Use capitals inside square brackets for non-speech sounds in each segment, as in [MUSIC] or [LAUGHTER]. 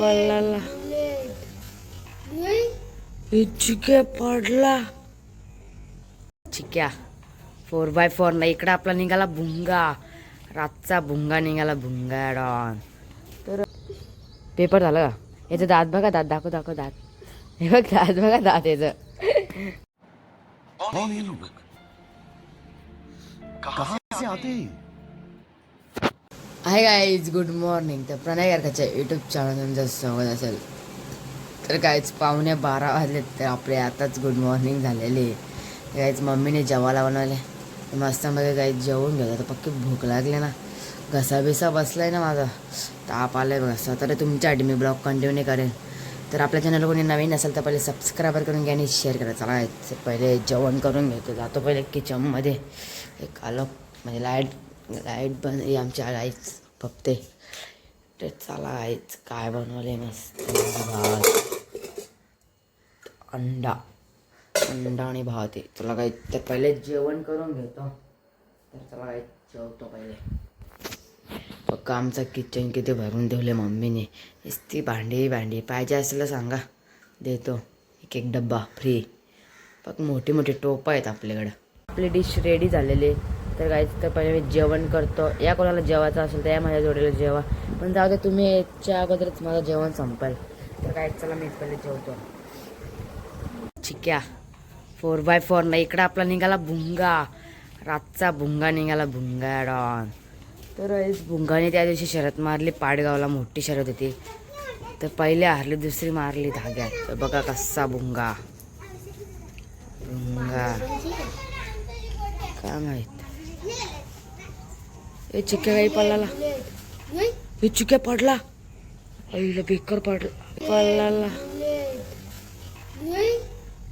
पडला चिक्या पडला. चिक्या four by four ना इकडं आपला निघाला भुंगा. रातचा भुंगा निघाला भुंगा डॉन तर पेपर झालं का? याचं दात बघा दात दाखव दाखव दात. हे बघ दात बघा दात याचं. हाय गाईज गुड मॉर्निंग तर प्रणय गारकाच्या यूट्यूब चॅनल तुमचं स्वागत असेल. तर कायच पाहुणे बारा वाजले तर आपले आताच गुड मॉर्निंग झालेली. काहीच मम्मीने जेवायला बनवले. मस्तामध्ये काही जेवून घेतलं तर पक्की भूक लागली ना. घसा बिसा बसलाय ना माझा. ताप आलाय घसा तर तुमच्यासाठी मी ब्लॉग कंटिन्यू करेन तर आपल्या चॅनल कोणी नवीन असेल तर पहिले सबस्क्राईबर करून घ्या आणि शेअर करा. चला पहिले जेवण करून घेतो. जातो पहिले किचनमध्ये एक आलो. म्हणजे लाइट लाइट बंद आमच्या आईच बघते. ते चला आहेच काय बनवले मस्त. भात अंडा. अंडा आणि भात आहे. तुला काय तर पहिले जेवण करून घेतो. तर चला जेवतो पहिले. बघा आमचं किचन किती भरून ठेवले मम्मीने. इस्ती भांडी भांडी. पाहिजे असलं सांगा. देतो. एक एक डब्बा फ्री बघ मोठी मोठी टोपं आहेत आपल्याकडं. आपली डिश रेडी झालेली आहे. तर गाईच तर पहिले मी जेवण करतो. या कोणाला जेवायचं असेल तर या माझ्या जोडीला जेवा. पण जाऊ दे तुम्ही याच्या अगोदरच माझं जेवण संपेल. तर गाईच चला मी पहिले जेवतो. चिक्या फोर बाय फोर ना इकडं आपला निघाला भुंगा. रातचा भुंगा निघाला भुंगा डॉन तर भुंगाने त्या दिवशी शरद मारली पाडगावला मोठी शरद होती. तर पहिले हारली दुसरी मारली धाग्यात. तर बघा कसा भुंगा. भुंगा. काय माहीत? ए चिक्या काही पडला हे चिक्या पडला. आईला बेकर पडला पडला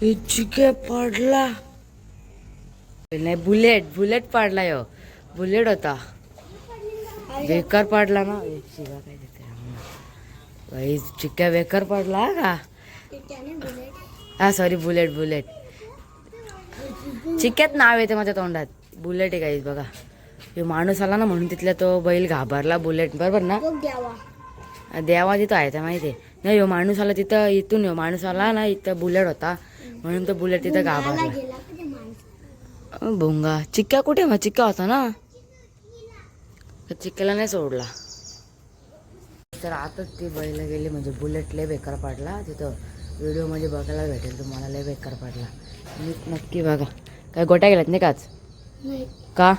हे चिक्या पडला. नाही बुलेट बुलेट पडला यो. बुलेट होता. बेकर पडला ना. ए, शिवा काय देते चिक्या बेकार पडला का? हा सॉरी बुलेट बुलेट. चिक्यात नाव येते माझ्या तोंडात. बुलेट आहे काही बघा. हे माणूस आला ना म्हणून तिथला तो बैल घाबरला बुलेट. बरोबर ना? देवा. तिथं आहे त्या माहिती आहे नाही हो माणूस आला तिथं इथून हो माणूस आला ना इथं बुलेट होता. म्हणून तो बुलेट तिथं घाबरला. भुंगा चिक्क्या कुठे मग चिक्का होता ना? चिक्क्याला नाही सोडला. तर आताच ती बैल गेली म्हणजे बुलेट लय बेकार पडला. तिथं व्हिडिओमध्ये बघायला भेटेल तुम्हाला लय बेकार पडला. मी नक्की बघा. काय गोट्या गेल्यात नाही काच का?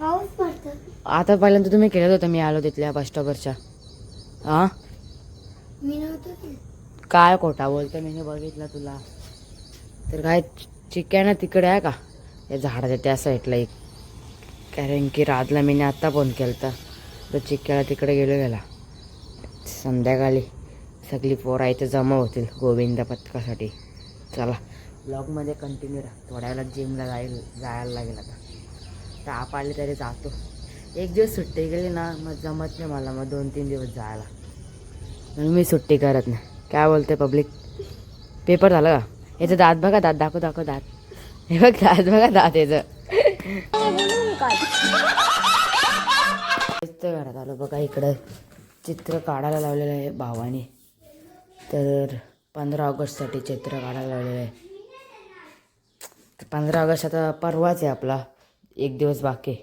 पाऊस पडतो. आता पहिल्यांदा तुम्ही केलं होतं मी आलो तिथल्या बस स्टॉपवरच्या हां? मी नव्हतो काय खोटा बोलतो मी बघितलं तुला. तर काय चिक्या ना तिकडे आहे का? या झाडाच्या त्या साईडला एक. कारण की राजला मी आत्ता फोन केला तर चिक्क्याला तिकडे गेलो गेला संध्याकाळी सगळी पोरं इथे जमा होतील गोविंदा पथकासाठी. चला ब्लॉगमध्ये कंटिन्यू राहा. थोड्या वेळात जिमला जाईल जायला लागेल आता. ताप आले तरी जातो. एक दिवस सुट्टी गेली ना मग जमत नाही मला मग दोन तीन दिवस जायला. म्हणून मी सुट्टी करत नाही. काय बोलते पब्लिक? पेपर झालं का? याचं दात बघा दात दाखव दाखव दात. हे बघ दात बघा दात याचं. घरात आलो बघा इकडं. चित्र काढायला लावलेलं आहे भावाने. तर पंधरा ऑगस्टसाठी चित्र काढायला लावलेलं आहे. पंधरा ऑगस्ट आता परवाच आहे आपला. एक दिवस बाकी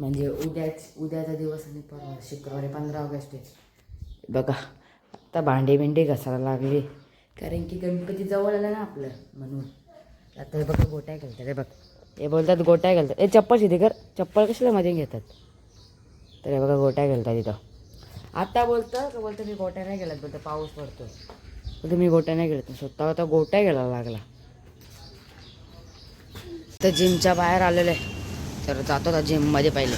म्हणजे उद्याच उद्याचा दिवस आणि परवा शुक्रवारी पंधरा ऑगस्ट आहे. बघा आता भांडी बिंडी घसायला लागली. कारण की गणपती जवळ आला ना आपलं म्हणून. आता हे बघा गोट्या घालतात हे बघ. हे बोलतात गोट्या घालतात. हे चप्पल शिधी कर. चप्पल कशाला मध्ये घेतात? तर हे बघा गोट्या घालतात तिथं आता बोलतं का बोलतं मी गोट्या नाही गेलात बोलतं पाऊस पडतो बोलतो मी गोट्या नाही गेलात स्वतः आता गोट्या गेला लागला. तर जिमच्या बाहेर आलेलं. आहे तर जातो आता जिममध्ये पहिले.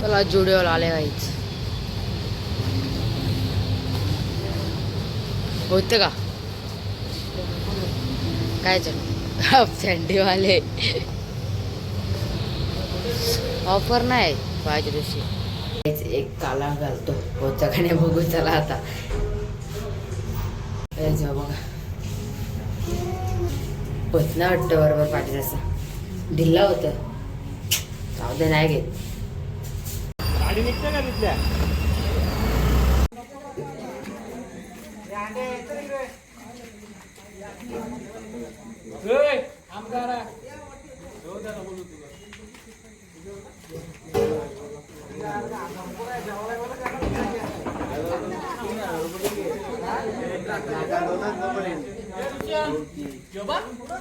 चला जुडिओला आले काहीच होते का? काय चल? [LAUGHS] सँडीवाले ऑफर नाही पाहिजे दिवशी. एक काला घालतो. होता का नाही बघू चला आता. बघा. होत ना वाटतं बरोबर पाठी असं. ढिल्ला होतं. अर्धे नाही घेत.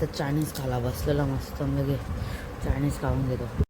तर चायनीज खाला बसलेला मस्त म्हणजे चायनीज खाऊन घेतो.